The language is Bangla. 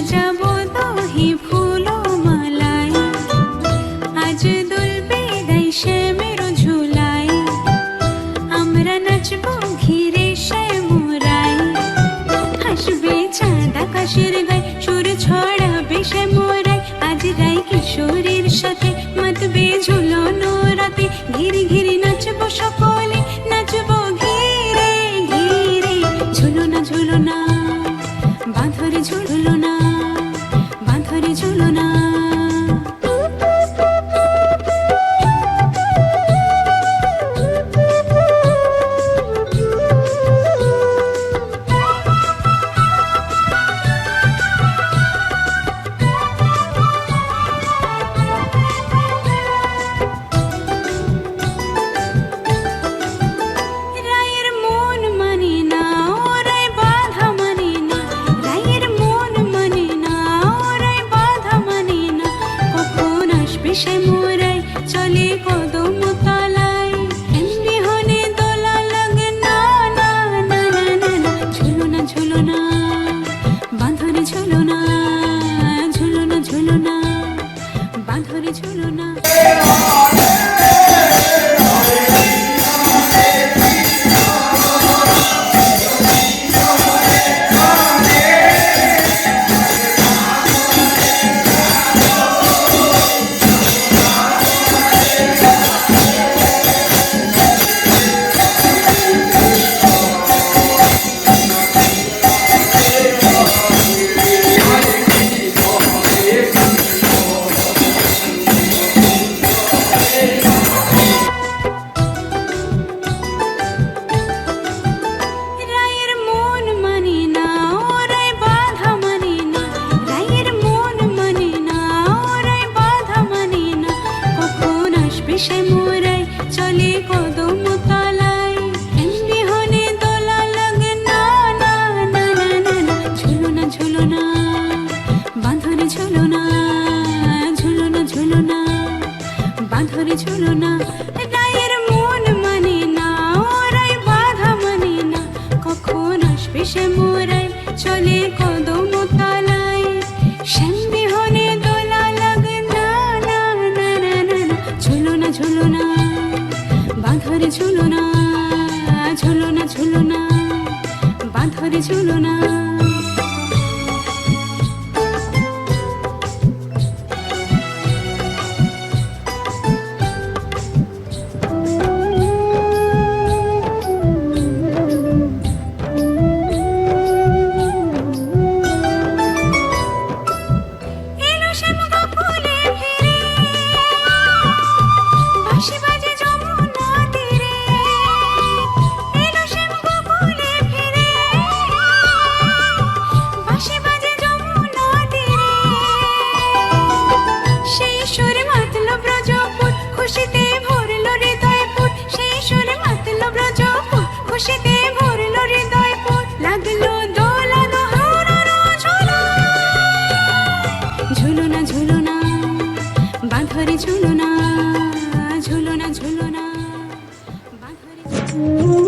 সাজাবো দহি ফুল মালাই আজ দুলবে দাই শ্যামের ঝুলাই আমরা নাচবো ঘিরে chez. এসে চলে দোলা না না না বাঁধরে না না ঝুলো না বাঁধরে ঝুলো না। বাঁধরে ঝুলো না ঝুলো না ঝুলো না বাঁধরে